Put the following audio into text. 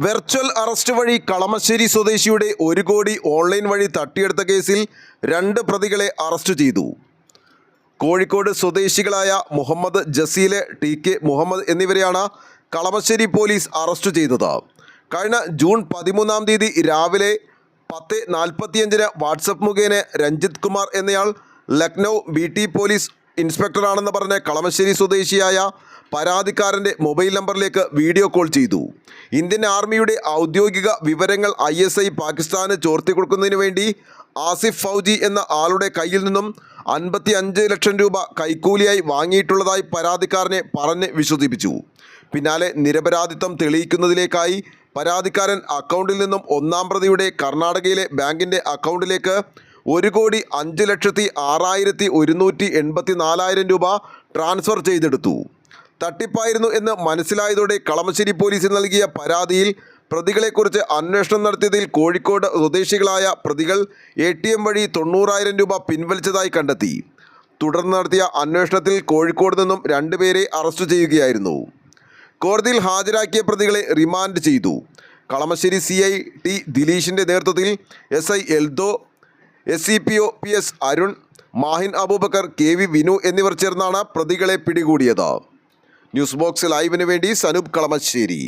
Virtual arrest വഴി കളമശ്ശേരി സ്വദേശിയുടെ ഒരു കോടി ഓൺലൈൻ വഴി തട്ടിയെടുത്ത കേസിൽ രണ്ട് പ്രതികളെ അറസ്റ്റ് ചെയ്തു. കോഴിക്കോട് സ്വദേശികളായ മുഹമ്മദ് ജസീലെ ടി കെ മുഹമ്മദ് എന്നിവരെയാണ് കളമശ്ശേരി പോലീസ് അറസ്റ്റ് ചെയ്തത്. കഴിഞ്ഞ ജൂൺ പതിമൂന്നാം തീയതി രാവിലെ പത്ത് നാൽപ്പത്തിയഞ്ചിന് വാട്സപ്പ് മുഖേന രഞ്ജിത് കുമാർ എന്നയാൾ ലക്നൗ ബി ടി പോലീസ് ഇൻസ്പെക്ടറാണെന്ന് പറഞ്ഞ് കളമശ്ശേരി സ്വദേശിയായ പരാതിക്കാരന്റെ മൊബൈൽ നമ്പറിലേക്ക് വീഡിയോ കോൾ ചെയ്തു. ഇന്ത്യൻ ആർമിയുടെ ഔദ്യോഗിക വിവരങ്ങൾ ഐ എസ് ഐ പാകിസ്ഥാന് ചോർത്തി കൊടുക്കുന്നതിന് വേണ്ടി ആസിഫ് ഫൗജി എന്ന ആളുടെ കയ്യിൽ നിന്നും അൻപത്തി അഞ്ച് ലക്ഷം രൂപ കൈക്കൂലിയായി വാങ്ങിയിട്ടുള്ളതായി പരാതിക്കാരനെ പറഞ്ഞ് വിശ്വസിപ്പിച്ചു. പിന്നാലെ നിരപരാധിത്വം തെളിയിക്കുന്നതിലേക്കായി പരാതിക്കാരൻ അക്കൗണ്ടിൽ നിന്നും ഒന്നാം പ്രതിയുടെ കർണാടകയിലെ ബാങ്കിന്റെ അക്കൗണ്ടിലേക്ക് ഒരു കോടി അഞ്ച് ലക്ഷത്തി ആറായിരത്തി ഒരുന്നൂറ്റി എൺപത്തി നാലായിരം രൂപ ട്രാൻസ്ഫർ ചെയ്തെടുത്തു. തട്ടിപ്പായിരുന്നു എന്ന് മനസ്സിലായതോടെ കളമശ്ശേരി പോലീസിൽ നൽകിയ പരാതിയിൽ പ്രതികളെക്കുറിച്ച് അന്വേഷണം നടത്തിയതിൽ കോഴിക്കോട് സ്വദേശികളായ പ്രതികൾ എ ടി എം വഴി തൊണ്ണൂറായിരം രൂപ പിൻവലിച്ചതായി കണ്ടെത്തി. തുടർന്ന് നടത്തിയ അന്വേഷണത്തിൽ കോഴിക്കോട് നിന്നും രണ്ടുപേരെ അറസ്റ്റ് ചെയ്യുകയായിരുന്നു. കോടതിയിൽ ഹാജരാക്കിയ പ്രതികളെ റിമാൻഡ് ചെയ്തു. കളമശ്ശേരി സി ഐ ടി ദിലീഷിന്റെ നേതൃത്വത്തിൽ S I Eldo S C P O P S Arun Mahin Abubakar K V Vinu എന്നിവർ ചേർന്നാണ് പ്രതികളെ പിടികൂടിയത്. ന്യൂസ് ബോക്സ് ലൈവിന് വേണ്ടി സനൂപ് കളമശ്ശേരി.